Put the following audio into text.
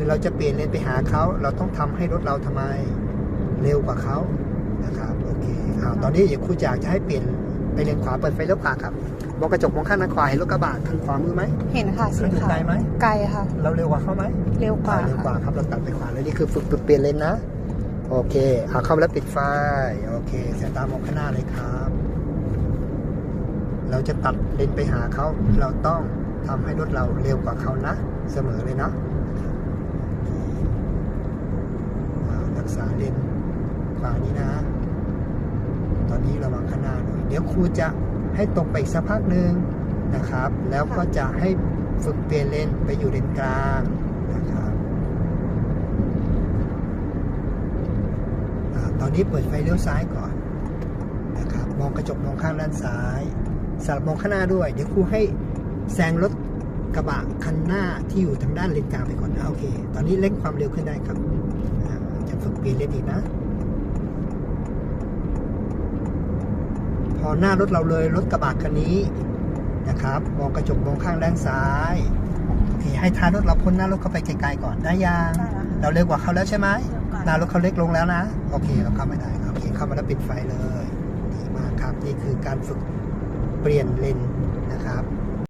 คือเราจะเปลี่ยนเลนไปหาเขา เราต้องทำให้รถเราทำไมเร็วกว่าเขานะครับโอเคอ้าวตอนนี้เดี๋ยวครูจากจะให้เปลี่ยนไปเลนขวาเปิดไฟเลี้ยวขวาครับมองกระจกมองข้างด้านขวาเห็นรถกระบะทางขวามือไหมเห็นค่ะสีอยู่ขาวไกลไหมไกลค่ะ เราเร็วกว่าเขาไหมเร็วกว่าอ่าเร็วกว่าค่ะครับเราตัดไปขวาเลยนี่คือฝึกเปลี่ยนเลนนะโอเคเอาเข้ามาแล้วปิดไฟโอเคสายตามองข้างหน้าเลยครับ เราจะตัดเลนไปหาเขาเราต้องทำให้รถเราเร็วกว่าเขานะ เสมอเลยเนาะอ่ารักษาเลน ขวานี้นะ ตอนนี้ระวังข้างหน้าหน่อยเดี๋ยวครูจะให้ตรงไปอีกสักพักหนึ่งนะครับ แล้วก็จะให้ฝึกเปลี่ยนเลนไปอยู่เลนกลางนะครับอตอนนี้เปิดไฟเลี้ยวซ้ายก่อนนะครับ มองกระจกมองข้างด้านซ้ายสลับมองข้างหน้าด้วย เดี๋ยวครูให้แซงรถกระบะคันหน้าที่อยู่ทางด้านเลนกลางไปก่อนนะโอเค ตอนนี้เร่งความเร็วขึ้นได้ครับ จะฝึกเปลี่ยนเลนอีกนะ พอ หน้ารถเราเลยรถกระบะคันนี้นะครับ มองกระจกมองข้างด้านซ้ายโอเคให้ท้ายรถเราพ้นหน้ารถเข้าไปไกลๆก่อนได้ยังได้แล้วค่ะเราเร็วกว่าเขาแล้วใช่ไหมเร็วกว่าหน้ารถเขาเล็กลงแล้วนะ โอเคเราเข้าไม่ได้โอเคเข้ามาแล้วปิดไฟเลยดีมากครับนี่คือการฝึกเปลี่ยนเลนนะครับ